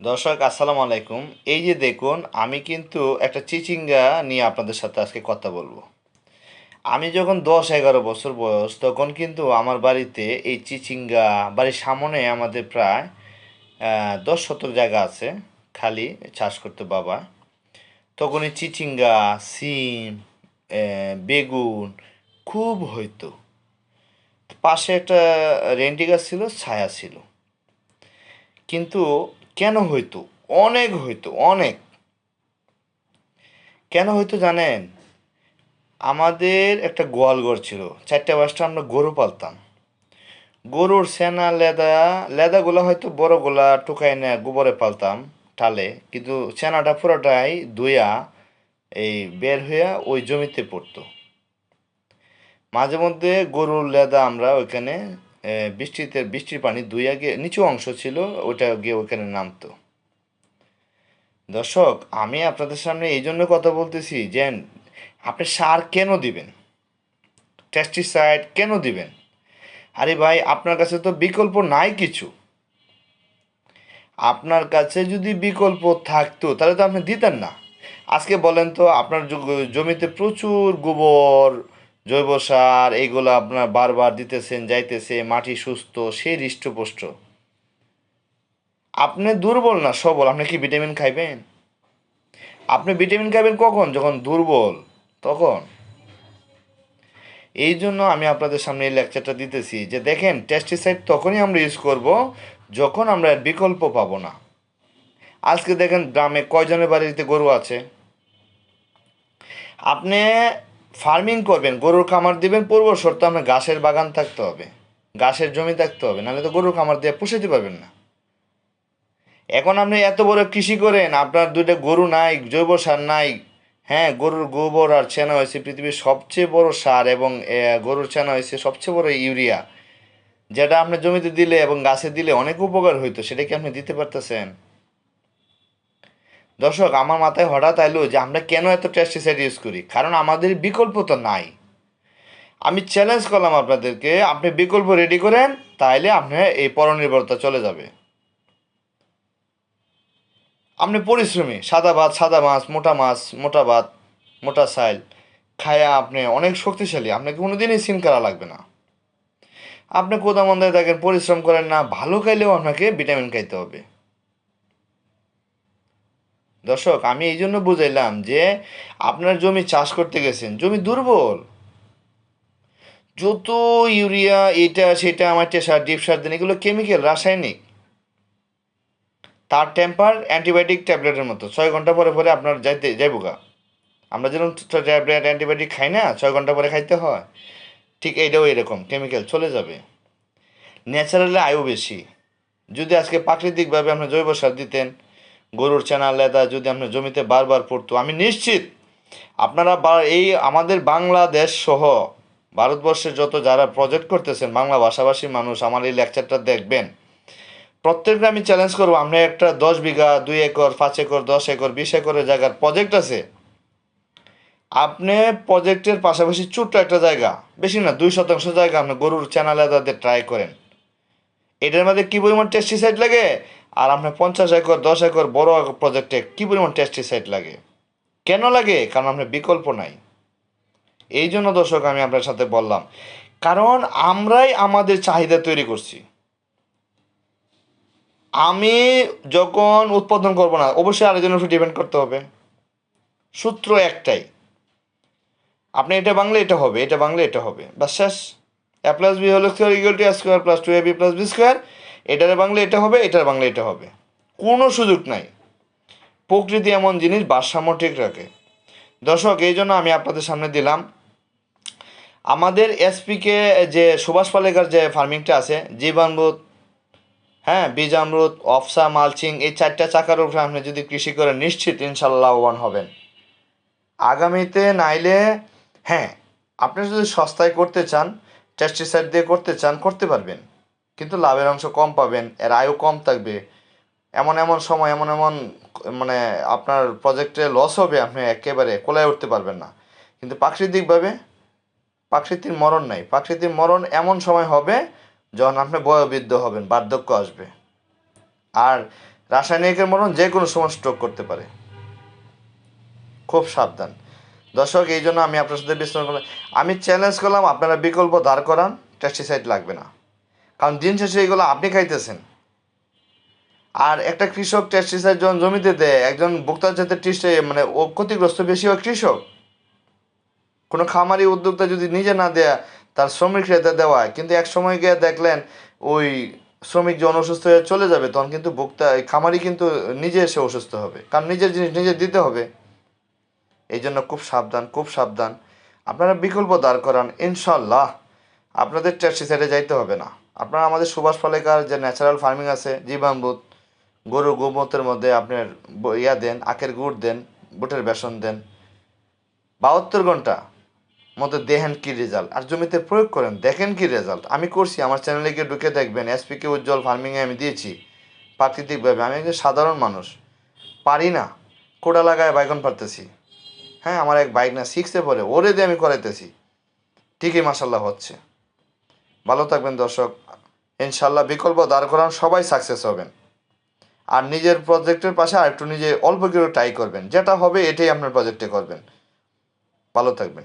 দর্শক, আসসালামু আলাইকুম। এই যে দেখুন, আমি কিন্তু একটা চিচিঙ্গা নিয়ে আপনাদের সাথে আজকে কথা বলব। আমি যখন দশ, এগারো বছর বয়স, তখন কিন্তু আমার বাড়িতে এই চিচিঙ্গা বাড়ির সামনে আমাদের প্রায় দশ শতক জায়গা আছে, খালি চাষ করতে বাবা। তখন এই চিচিঙ্গা, সিম বেগুন খুব হইতো। পাশে একটা রেন্টি গাছ ছিল, ছায়া ছিল। কিন্তু কেন হইতো? অনেক হইতো, অনেক। কেন হইতো জানেন? আমাদের একটা গোয়াল ঘর ছিল, চারটা পাঁচটা আমরা গরু পালতাম। গরুর সেনা, লেদা, লেদাগুলো হয়তো বড়গুলা টুকাই না গোবরে পালতাম টালে, কিন্তু সেনাটা পুরোটাই ধুয়া এই বের হইয়া ওই জমিতে পড়তো। মাঝে মধ্যে গরুর লেদা আমরা ওইখানে বৃষ্টিতে, বৃষ্টির পানি ধুইয়া গিয়ে নিচু অংশ ছিল, ওটা গিয়ে ওখানে নামতো। দর্শক, আমি আপনাদের সামনে এই জন্য কথা বলতেছি, যে আপনি সার কেন দিবেন? টেস্টিসাইড কেন দিবেন? আরে ভাই, আপনার কাছে তো বিকল্প নাই কিছু। আপনার কাছে যদি বিকল্প থাকতো, তাহলে তো আপনি দিতেন না। আজকে বলেন তো, আপনার জমিতে প্রচুর গোবর জৈব সার, এইগুলো আপনার বারবার দিতেছেন, যাইতেছে, মাটি সুস্থ সে হৃষ্টপুষ্ট। আপনি দুর্বল না, সবল? আপনি কি ভিটামিন খাইবেন? আপনি ভিটামিন খাইবেন কখন? যখন দুর্বল, তখন। এই জন্য আমি আপনাদের সামনে এই লেকচারটা দিতেছি যে দেখেন টেস্টিসাইড তখনই আমরা ইউজ করব যখন আমরা বিকল্প পাবো না। আজকে দেখেন গ্রামে কয়জনের বাড়িতে গরু আছে? আপনি ফার্মিং করবেন, গরুর খামার দিবেন, পূর্ব শর্ত আপনার ঘাসের বাগান থাকতে হবে। ঘাসের জমি থাকতে হবে, নাহলে তো গরুর খামার দিয়ে পুষাতে পারবেন না। এখন আপনি এত বড় কৃষি করেন, আপনার দুইটা গরু নাই, জৈব সার নাই হ্যাঁ গরুর গোবর আর চেনা হয়েছে পৃথিবীর সবচেয়ে বড় সার এবং গরুর চেনা হয়েছে সবচেয়ে বড় ইউরিয়া। যেটা আপনি জমিতে দিলে এবং গাছে দিলে অনেক উপকার হইতো, সেটা কি আপনি দিতে পারতেছেন? দর্শক, আমার মাথায় হঠাৎ আইলো যে আমরা কেন এত পেস্টিসাইড ইউজ করি? কারণ আমাদের বিকল্প তো নাই। আমি চ্যালেঞ্জ করলাম আপনাদেরকে, আপনি বিকল্প রেডি করেন, তাইলে আপনার এই পরনির্ভরতা চলে যাবে। আপনি পরিশ্রমী, সাদা ভাত, সাদা মাছ, মোটা মাছ, মোটা ভাত, মোটা সাইল খায়া আপনি অনেক শক্তিশালী, আপনাকে কোনোদিনই সিন করা লাগবে না। আপনি কোদা মন্দায় থাকেন, পরিশ্রম করেন না, ভালো খাইলেও আপনাকে ভিটামিন খাইতে হবে। দর্শক, আমি এই জন্য বুঝাইলাম যে আপনার জমি চাষ করতে গেছেন, জমি দুর্বল। যত ইউরিয়া, এটা, সেটা আমার সার, ডিপ সার দেন, এগুলো কেমিক্যাল, রাসায়নিক। তার টেম্পার অ্যান্টিবায়োটিক ট্যাবলেটের মতো। ছয় ঘণ্টা পরে পরে আপনার যাইতে, যাইবো গা। আমরা যেরকম ট্যাবলেট অ্যান্টিবায়োটিক খাই না, ছয় ঘণ্টা পরে খাইতে হয়। ঠিক এইটাও এরকম কেমিক্যাল চলে যাবে। ন্যাচারালি আয়ু বেশি। যদি আজকে প্রাকৃতিকভাবে আপনি জৈব সার দিতেন গরুর চেনা, লেদা যদি আপনার জমিতে বারবার পড়তো, আমি নিশ্চিত আপনারা এই আমাদের বাংলাদেশ সহ ভারতবর্ষের যত যারা প্রজেক্ট করতেছেন, বাংলা ভাষাভাষী মানুষ, আমার এই লেকচারটা দেখবেন। প্রত্যেকটা আমি চ্যালেঞ্জ করব আপনার একটা দশ বিঘা, দুই একর, পাঁচ একর, দশ একর, বিশ একরের জায়গার প্রজেক্ট আছে। আপনি প্রজেক্টের পাশাপাশি ছোট্ট একটা জায়গা, বেশি না, দুই শতাংশ জায়গা আপনি গরুর চ্যানেল আদাতে ট্রাই করেন। এটার মধ্যে কী পরিমাণ টেস্টিসাইড লাগে? আর আপনার পঞ্চাশ একর, দশ একর বড় প্রজেক্টে কী পরিমাণ টেস্টিসাইড লাগে? কেন লাগে? কারণ আপনার বিকল্প নাই। এই জন্য দর্শক, আমি আপনার সাথে বললাম, কারণ আমরাই আমাদের চাহিদা তৈরি করছি। আমি যখন উৎপাদন করব না, অবশ্যই আরেকজনের উপর ডিপেন্ড করতে হবে। সূত্র একটাই। আপনি এটা বাংলা এটা হবে, এটা বাংলা এটা হবে বা শেষ। এ প্লাস বি হল square equal to square plus two A B plus B square এটার বাংলা এটা হবে, এটার বাংলা এটা হবে। কোনো সুযোগ নাই। প্রকৃতি এমন জিনিস, ভারসাম্য ঠিক রাখে। দর্শক, এই জন্য আমি আপনাদের সামনে দিলাম। আমাদের এসপিকে যে সুভাষ পালেকার যে ফার্মিংটা আছে জীবামৃত হ্যাঁ বীজ আমরুত অফসা মালচিং, এই চারটা চাকার উপরে আপনি যদি কৃষি করেন নিশ্চিত ইনশাল্লাহ লাভবান হবেন। আগামীতে নাইলে হ্যাঁ আপনি যদি সস্তায় করতে চান টেস্টিসাইড দিয়ে করতে চান, করতে পারবেন। কিন্তু লাভের অংশ কম পাবেন, এর আয়ু কম থাকবে। এমন এমন সময়, এমন এমন মানে আপনার প্রজেক্টে লস হবে, আপনি একেবারে কোলায় উঠতে পারবেন না। কিন্তু প্রাকৃতিকভাবে প্রাকৃতিক মরণ নাই। প্রাকৃতিক মরণ এমন সময় হবে যখন আপনি বয়োবৃদ্ধ হবেন, বার্ধক্য আসবে। আর রাসায়নিকের মরণ যে কোনো সময় স্ট্রোক করতে পারে। খুব সাবধান। দর্শক, এই জন্য আমি আপনার সাথে বিশ্লেষণ করলাম। আমি চ্যালেঞ্জ করলাম, আপনারা বিকল্প দাঁড় করান টেস্টিসাইড লাগবে না। কারণ দিন শেষে এগুলো আপনি খাইতেছেন। আর একটা কৃষক টেস্টিসাইড যখন জমিতে দেয়, একজন ভোক্তার যাতে টিস্টে মানে ও ক্ষতিগ্রস্ত বেশি হয় কৃষক। কোনো খামারি উদ্যোক্তা যদি নিজে না দেয়া, তার শ্রমিক রেতে দেওয়া, কিন্তু এক সময় গিয়ে দেখলেন ওই শ্রমিক যখন অসুস্থ হয়ে চলে যাবে, তখন কিন্তু ভোক্তা, খামারি কিন্তু নিজে এসে অসুস্থ হবে। কারণ নিজের জিনিস নিজে দিতে হবে। এই জন্য খুব সাবধান খুব সাবধান। আপনারা বিকল্প দাঁড় করান ইনশাল্লাহ আপনাদের টেস্টিসাইডে যাইতে হবে না। আপনারা আমাদের সুভাষ পালেকার যে ন্যাচারাল ফার্মিং আছে জীবামৃত গরু গোমূত্রের মধ্যে আপনার ইয়া দেন, আখের গুড় দেন, বুটের বেসন দেন। বাহাত্তর ঘণ্টা মতো দেখেন কি রেজাল্ট আর জমিতে প্রয়োগ করেন, দেখেন কি রেজাল্ট আমি করছি, আমার চ্যানেলে গিয়ে ঢুকে দেখবেন এসপিকে উজ্জ্বল ফার্মিংয়ে আমি দিয়েছি প্রাকৃতিকভাবে। আমি একজন সাধারণ মানুষ, পারি না। কোটা লাগায় বাইগন পারতেছি হ্যাঁ আমার এক বাইক না সিক্সে পড়ে ওরে দিয়ে আমি করাইতেছি। ঠিকই মাসাল্লাহ হচ্ছে। ভালো থাকবেন দর্শক। ইনশাল্লাহ বিকল্প দাঁড় করান, সবাই সাকসেস হবেন। আর নিজের প্রজেক্টের পাশে আর একটু নিজে অল্প করে ট্রাই করবেন। যেটা হবে, এটাই আপনার প্রজেক্টে করবেন। ভালো থাকবেন।